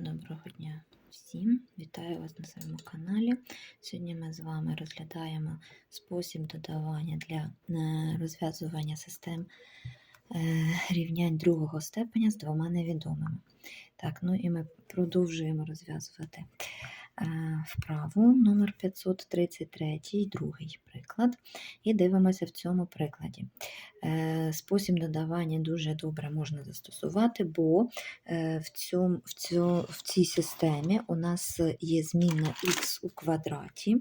Доброго дня всім! Вітаю вас на своєму каналі. Сьогодні ми з вами розглядаємо спосіб додавання для е, розв'язування систем е, рівнянь другого степеня з двома невідомими. Так, ну і ми продовжуємо розв'язувати вправу номер 533, другий приклад. І дивимося в цьому прикладі. Е, Спосіб додавання дуже добре можна застосувати, бо е, в, цьому, в, цьому, в цій системі у нас є змінна х у квадраті.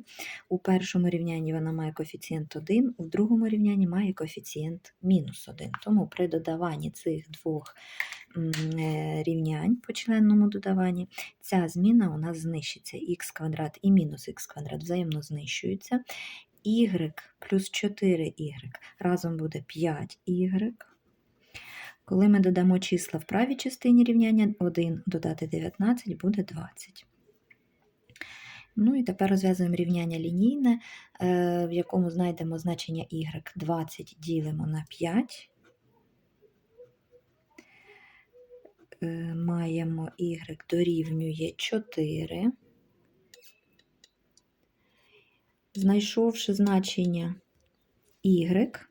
У першому рівнянні вона має коефіцієнт 1, у другому рівнянні має коефіцієнт мінус 1. Тому при додаванні цих двох е, рівнянь по членному додаванні ця зміна у нас знищиться. х квадрат і мінус х квадрат взаємно знищуються y плюс 4y разом буде 5y. Коли ми додамо числа в правій частині рівняння 1 додати 19 буде 20. Ну і тепер розв'язуємо рівняння лінійне, е, в якому знайдемо значення y 20 ділимо на 5. Е, Маємо y дорівнює 4. Знайшовши значення y,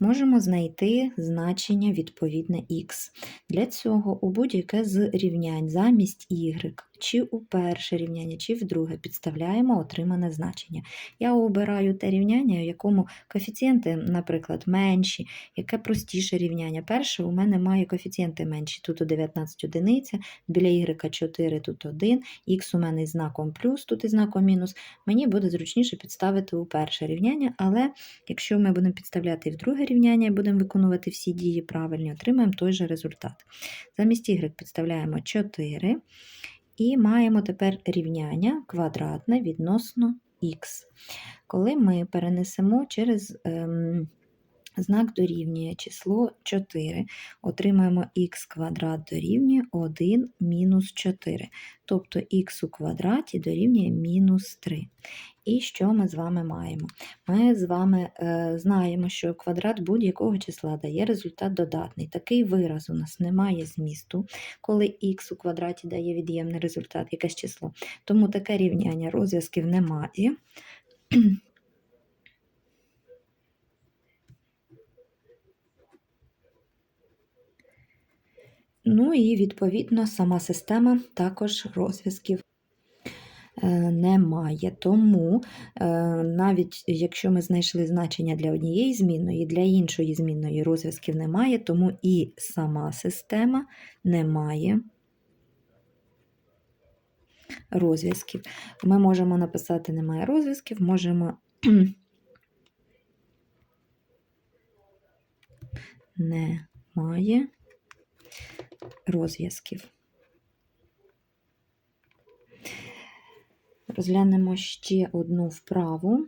можемо знайти значення відповідне x. Для цього у будь-яке з рівнянь замість y, чи у перше рівняння, чи в друге підставляємо отримане значення. Я обираю те рівняння, в якому коефіцієнти, наприклад, менші, яке простіше рівняння. Перше у мене має коефіцієнти менші. Тут у 19 одиниця, біля y 4, тут 1, х у мене із знаком плюс, тут із знаком мінус. Мені буде зручніше підставити у перше рівняння, але якщо ми будемо підставляти і в друге рівняння і будемо виконувати всі дії правильні, отримаємо той же результат. Замість y підставляємо 4 і маємо тепер рівняння квадратне відносно х. Коли ми перенесемо через ем, знак дорівнює число 4, отримаємо х квадрат дорівнює 1 мінус 4, тобто х у квадраті дорівнює мінус 3. І що ми з вами маємо? Ми з вами е, знаємо, що квадрат будь-якого числа дає результат додатний. Такий вираз у нас немає змісту, коли х у квадраті дає від'ємний результат, якесь число. Тому таке рівняння розв'язків немає. Ну і відповідно сама система також розв'язків е, немає. Тому е, навіть якщо ми знайшли значення для однієї змінної, для іншої змінної розв'язків немає, тому і сама система не має розв'язків. Ми можемо написати немає розв'язків, можемо немає розв'язків. Розглянемо ще одну вправу.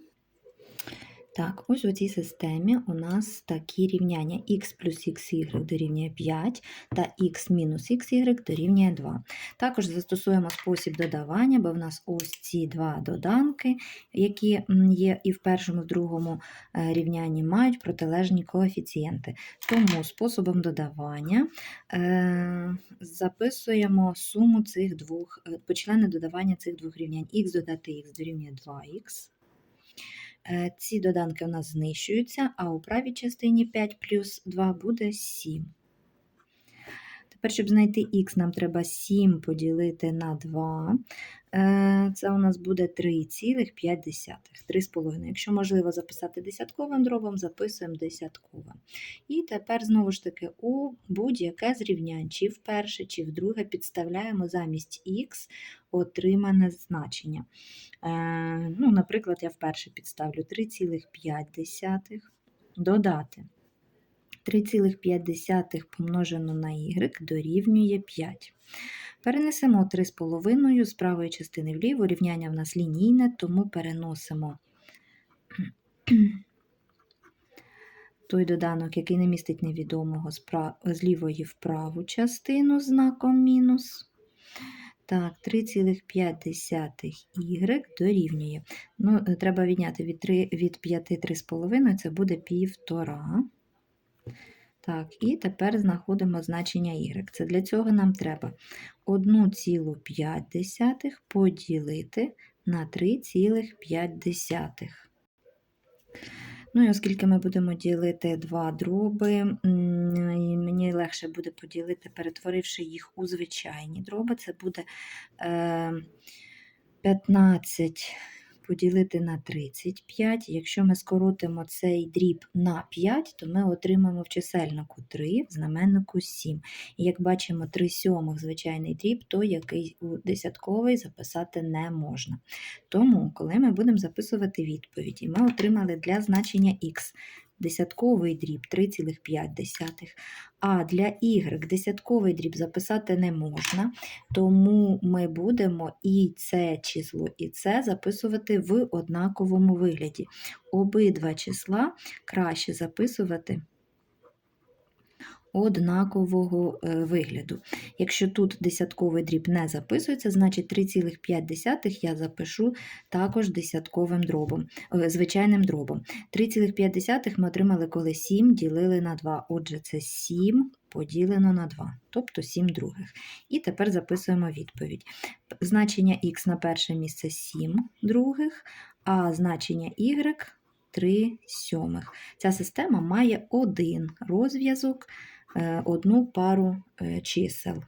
Так, ось у цій системі у нас такі рівняння х плюс xy дорівнює 5 та х мінус xy дорівнює 2. Також застосуємо спосіб додавання, бо в нас ось ці два доданки, які є і в першому, і в другому е, рівнянні, мають протилежні коефіцієнти. Тому способом додавання е, записуємо суму цих двох, е, почлени додавання цих двох рівнянь. х додати х дорівнює 2х. Е, ці доданки у нас знищуються, а у правій частині 5 плюс 2 буде 7. Тепер, щоб знайти х, нам треба 7 поділити на 2. Е, це у нас буде 3,5. 3,5. Якщо можливо записати десятковим дробом, записуємо десятковим. І тепер, знову ж таки, у будь-яке з рівнянь, чи в перше, чи в друге, підставляємо замість х отримане значення. Е, ну, Наприклад, я вперше підставлю 3,5 додати. 3,5 помножено на y дорівнює 5. Перенесемо 3,5 з правої частини вліво, рівняння в нас лінійне, тому переносимо той доданок, який не містить невідомого з, лівої в праву частину знаком мінус. Так, 3,5y дорівнює. Ну, Треба відняти від 3, від 5 3,5, це буде півтора. Так, і тепер знаходимо значення y. Це для цього нам треба 1,5 поділити на 3,5. Ну і оскільки ми будемо ділити два дроби, мені легше буде поділити, перетворивши їх у звичайні дроби. Це буде е, 15 поділити на 35. Якщо ми скоротимо цей дріб на 5, то ми отримаємо в чисельнику 3, в знаменнику 7. І як бачимо, 3 сьомих звичайний дріб, то який у десятковий записати не можна. Тому, коли ми будемо записувати відповіді, ми отримали для значення х десятковий дріб 3,5, а для y десятковий дріб записати не можна, тому ми будемо і це число, і це записувати в однаковому вигляді. Обидва числа краще записувати однакового е, вигляду. Якщо тут десятковий дріб не записується, значить 3,5 я запишу також десятковим дробом, е, звичайним дробом. 3,5 ми отримали, коли 7 ділили на 2. Отже, це 7 поділено на 2, тобто 7 других. І тепер записуємо відповідь. Значення х на перше місце 7 других, а значення y 3 сьомих. Ця система має один розв'язок, одну пару е, чисел.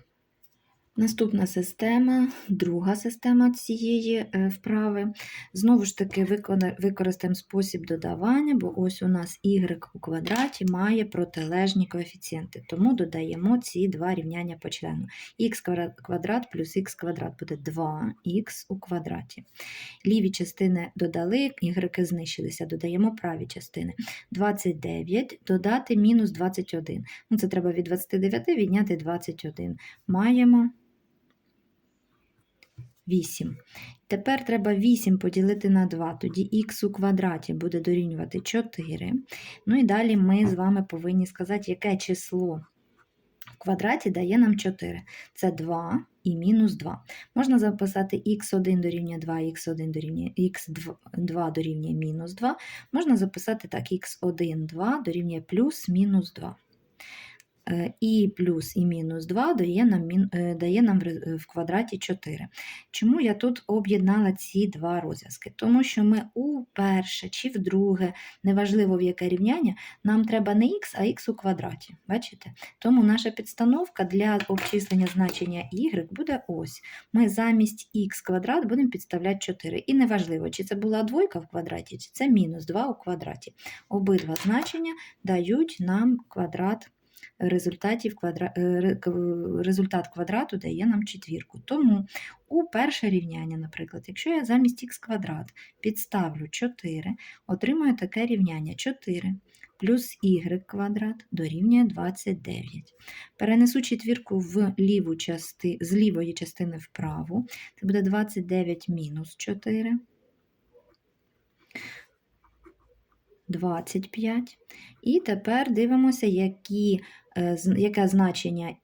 Наступна система, друга система цієї е, вправи. Знову ж таки, використаємо спосіб додавання, бо ось у нас y у квадраті має протилежні коефіцієнти, тому додаємо ці два рівняння по члену. х квадрат плюс х квадрат буде 2х у квадраті. Ліві частини додали, y знищилися, додаємо праві частини. 29 додати мінус 21. Ну, це треба від 29 відняти 21. Маємо 8. Тепер треба 8 поділити на 2, тоді х у квадраті буде дорівнювати 4. Ну і далі ми з вами повинні сказати, яке число в квадраті дає нам 4. Це 2 і мінус 2. Можна записати х1 дорівнює 2, х1 дорівнює х2 дорівнює мінус 2. Можна записати так, х1, 2 дорівнює плюс мінус 2. І плюс і мінус 2 дає нам, е, дає нам в квадраті 4. Чому я тут об'єднала ці два розв'язки? Тому що ми у перше чи в друге, неважливо в яке рівняння, нам треба не х, а х у квадраті. Бачите? Тому наша підстановка для обчислення значення y буде ось. Ми замість х квадрат будемо підставляти 4. І неважливо, чи це була двойка в квадраті, чи це мінус 2 у квадраті. Обидва значення дають нам квадрат результатів квадра... е, результат квадрату дає нам четвірку. Тому у перше рівняння, наприклад, якщо я замість х квадрат підставлю 4, отримаю таке рівняння 4 плюс y квадрат дорівнює 29. Перенесу четвірку в ліву части... з лівої частини вправу, це буде 29 мінус 4. 25. І тепер дивимося, які, е, яке значення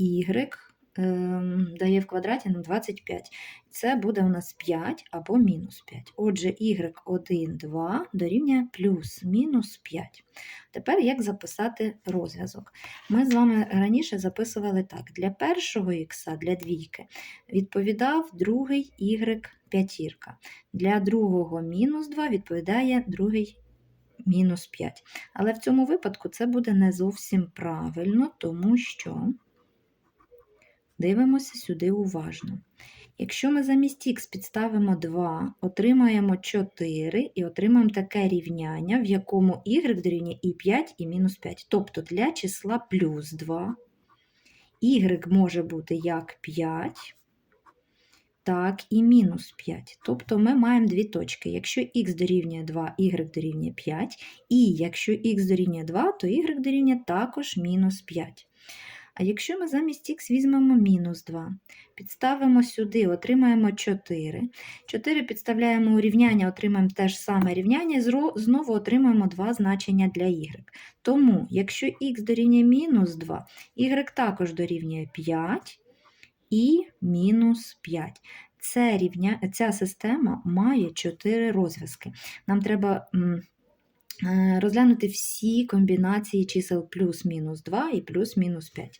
y ем, дає в квадраті на 25. Це буде у нас 5 або мінус 5. Отже, y1, 2 дорівнює плюс-мінус 5. Тепер як записати розв'язок? Ми з вами раніше записували так: для першого х, для двійки, відповідав другий y п'ятірка. Для другого мінус 2 відповідає другий мінус 5. Але в цьому випадку це буде не зовсім правильно, тому що дивимося сюди уважно. Якщо ми замість х підставимо 2, отримаємо 4 і отримаємо таке рівняння, в якому y дорівнює і 5, і мінус 5. Тобто для числа плюс 2 y може бути як 5, так і мінус 5. Тобто ми маємо дві точки. Якщо х дорівнює 2, y дорівнює 5, і якщо х дорівнює 2, то y дорівнює також мінус 5. А якщо ми замість х візьмемо мінус 2, підставимо сюди, отримаємо 4. 4 підставляємо у рівняння, отримаємо те ж саме рівняння, і знову отримаємо два значення для y. Тому, якщо х дорівнює мінус 2, y також дорівнює 5 і мінус 5. Це рівня, ця система має 4 розв'язки. Нам треба е, розглянути всі комбінації чисел плюс-мінус 2 і плюс-мінус 5.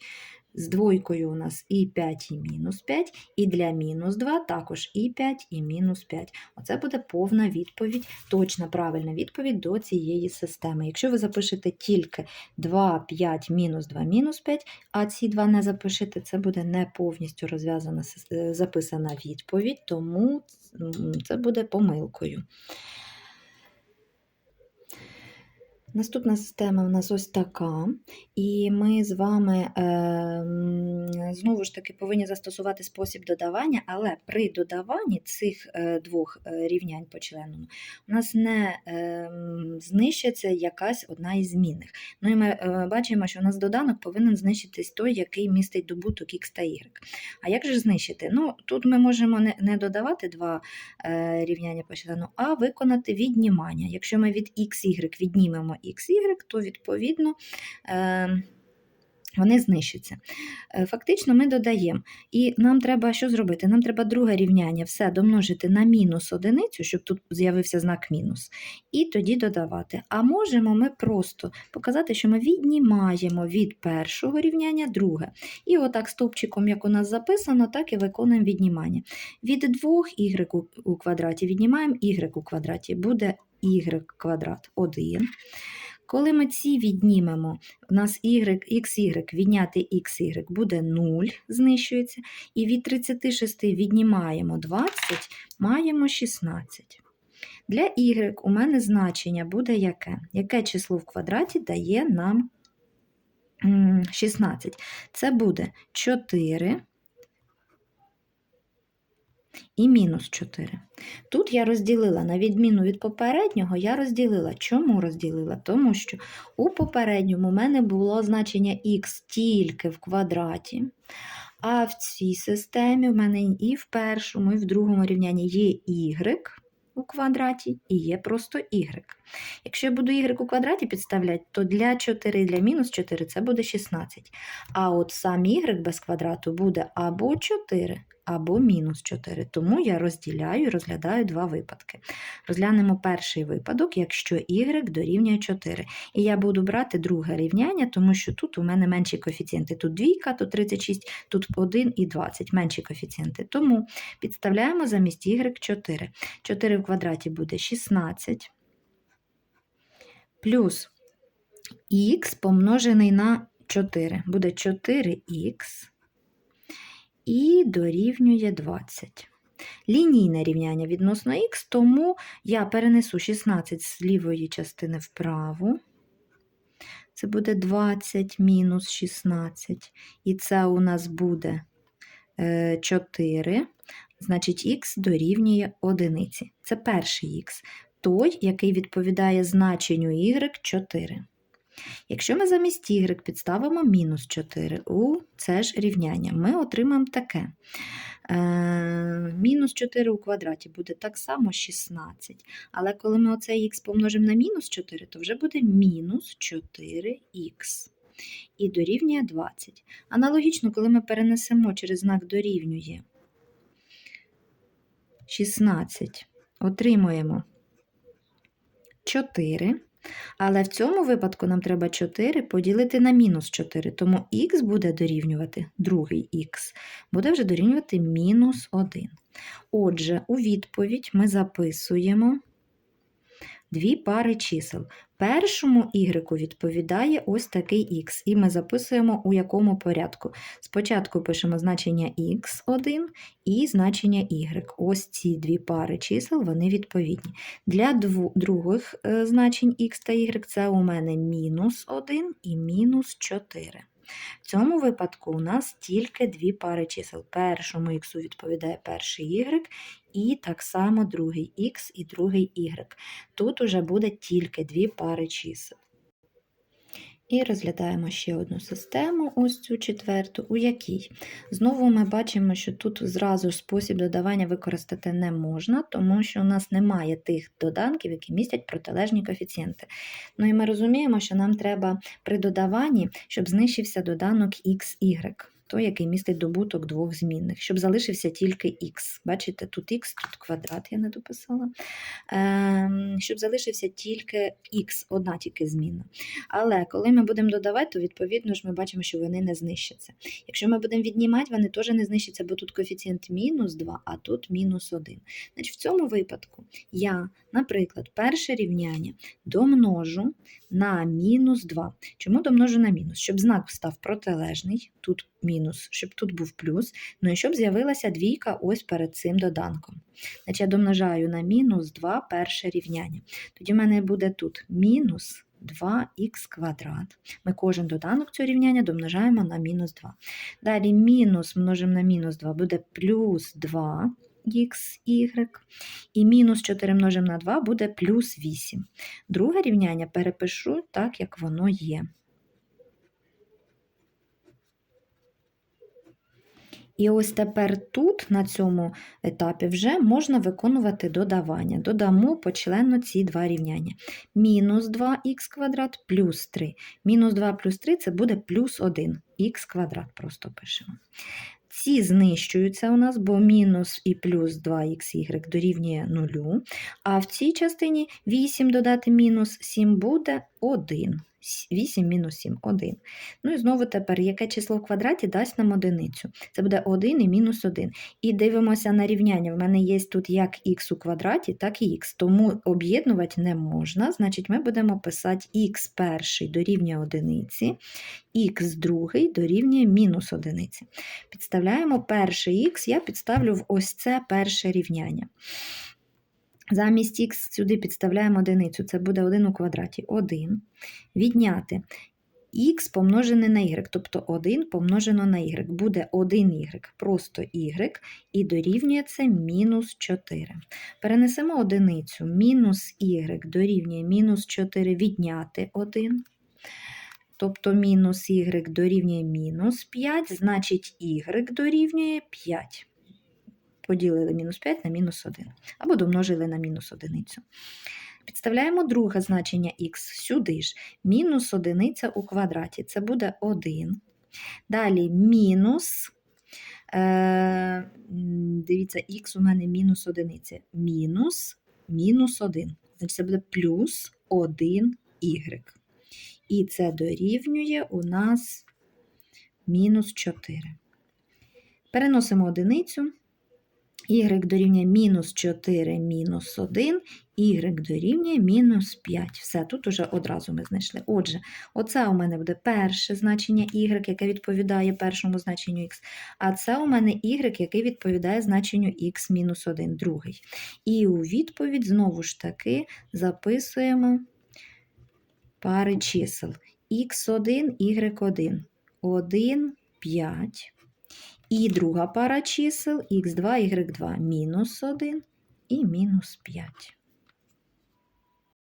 З двойкою у нас і 5, і мінус 5, і для мінус 2 також і 5, і мінус 5. Оце буде повна відповідь, точна правильна відповідь до цієї системи. Якщо ви запишете тільки 2, 5, мінус 2, мінус 5, а ці два не запишете, це буде не повністю розв'язана записана відповідь, тому це буде помилкою. Наступна система у нас ось така, і ми з вами е, знову ж таки повинні застосувати спосіб додавання, але при додаванні цих е, двох е, рівнянь по члену у нас не е, знищиться якась одна із змінних. Ну і ми е, бачимо, що у нас доданок повинен знищитись той, який містить добуток x та y. А як же знищити? Ну, тут ми можемо не, додавати два рівняння по члену, а виконати віднімання. Якщо ми від xy віднімемо xy, то відповідно е, вони знищаться. Е, Фактично ми додаємо. І нам треба що зробити? Нам треба друге рівняння все домножити на мінус одиницю, щоб тут з'явився знак мінус, і тоді додавати. А можемо ми просто показати, що ми віднімаємо від першого рівняння друге. І отак стовпчиком, як у нас записано, так і виконуємо віднімання. Від 2y у- у квадраті віднімаємо y у квадраті, буде y квадрат 1. Коли ми ці віднімемо, у нас y, xy відняти xy буде 0, знищується, і від 36 віднімаємо 20, маємо 16. Для y у мене значення буде яке? Яке число в квадраті дає нам 16? Це буде 4 і мінус 4. Тут я розділила, на відміну від попереднього, я розділила. Чому розділила? Тому що у попередньому у мене було значення х тільки в квадраті, а в цій системі в мене і в першому, і в другому рівнянні є y у квадраті і є просто y. Якщо я буду y у квадраті підставляти, то для 4 і для мінус 4 це буде 16. А от сам y без квадрату буде або 4, або мінус 4. Тому я розділяю і розглядаю два випадки. Розглянемо перший випадок, якщо y дорівнює 4. І я буду брати друге рівняння, тому що тут у мене менші коефіцієнти. Тут двійка, тут 36, тут 1 і 20, менші коефіцієнти. Тому підставляємо замість y 4. 4 в квадраті буде 16 плюс х помножений на 4. Буде 4х і дорівнює 20. Лінійне рівняння відносно х, тому я перенесу 16 з лівої частини вправо. Це буде 20 мінус 16. І це у нас буде е, 4. Значить, х дорівнює 1. Це перший х. Той, який відповідає значенню y 4. Якщо ми замість y підставимо мінус 4 у це ж рівняння, ми отримаємо таке. Е, мінус 4 у квадраті буде так само 16. Але коли ми оцей х помножимо на мінус 4, то вже буде мінус 4х. І дорівнює 20. Аналогічно, коли ми перенесемо через знак дорівнює 16, отримуємо 4. Але в цьому випадку нам треба 4 поділити на мінус 4, тому х буде дорівнювати, другий х, буде вже дорівнювати мінус 1. Отже, у відповідь ми записуємо дві пари чисел. Першому y відповідає ось такий х, і ми записуємо у якому порядку. Спочатку пишемо значення x1 і значення y. Ось ці дві пари чисел, вони відповідні. Для других е, значень x та y це у мене мінус 1 і мінус 4. В цьому випадку у нас тільки дві пари чисел. Першому х відповідає перший y, і так само другий х і другий y. Тут уже буде тільки дві пари чисел. І розглядаємо ще одну систему, ось цю четверту, у якій знову ми бачимо, що тут зразу спосіб додавання використати не можна, тому що у нас немає тих доданків, які містять протилежні коефіцієнти. Ну і ми розуміємо, що нам треба при додаванні, щоб знищився доданок x, y. той, який містить добуток двох змінних, щоб залишився тільки х. Бачите, тут х, тут квадрат я не дописала. Ем, щоб залишився тільки х, одна тільки змінна. Але коли ми будемо додавати, то відповідно ж ми бачимо, що вони не знищаться. Якщо ми будемо віднімати, вони теж не знищаться, бо тут коефіцієнт мінус 2, а тут мінус 1. Значить, в цьому випадку я, наприклад, перше рівняння домножу на мінус 2. Чому домножу на мінус? Щоб знак став протилежний, тут мінус, щоб тут був плюс, ну і щоб з'явилася двійка ось перед цим доданком. Значить, я домножаю на мінус 2 перше рівняння. Тоді в мене буде тут мінус 2х квадрат. Ми кожен доданок цього рівняння домножаємо на мінус 2. Далі мінус множимо на мінус 2 буде плюс 2 xy, і мінус 4 множимо на 2 буде плюс 8. Друге рівняння перепишу так, як воно є. І ось тепер тут, на цьому етапі, вже можна виконувати додавання. Додамо почленно ці два рівняння. Мінус 2х квадрат плюс 3. Мінус 2 плюс 3 це буде плюс 1. х квадрат просто пишемо. Ці знищуються у нас, бо мінус і плюс 2х дорівнює 0. А в цій частині 8 додати мінус 7 буде 1. 8 мінус 7 1. Ну і знову тепер, яке число в квадраті дасть нам одиницю. Це буде 1 і мінус 1. І дивимося на рівняння. В мене є тут як х у квадраті, так і х. Тому об'єднувати не можна. Значить, ми будемо писати х перший дорівнює одиниці, х другий дорівнює мінус одиниці. Підставляємо перший х, я підставлю в ось це перше рівняння. Замість х сюди підставляємо одиницю, це буде 1 у квадраті. 1. Відняти х помножене на y, тобто 1 помножено на y. Буде 1y, просто y, і дорівнює це мінус 4. Перенесемо одиницю, мінус y дорівнює мінус 4 відняти 1. Тобто мінус y дорівнює мінус 5, значить y дорівнює 5 поділили мінус 5 на мінус 1, або домножили на мінус одиницю. Підставляємо друге значення х сюди ж. Мінус одиниця у квадраті. Це буде 1. Далі мінус. Е, Дивіться, х у мене мінус одиниця. Мінус мінус 1. Значить, це буде плюс 1 y. І це дорівнює у нас мінус 4. Переносимо одиницю y дорівнює мінус 4 мінус 1, y дорівнює мінус 5. Все, тут уже одразу ми знайшли. Отже, оце у мене буде перше значення y, яке відповідає першому значенню x, а це у мене y, який відповідає значенню x мінус 1, другий. І у відповідь, знову ж таки, записуємо пари чисел x1, y1, 1, 5. І друга пара чисел х2, y2 мінус 1 і мінус 5.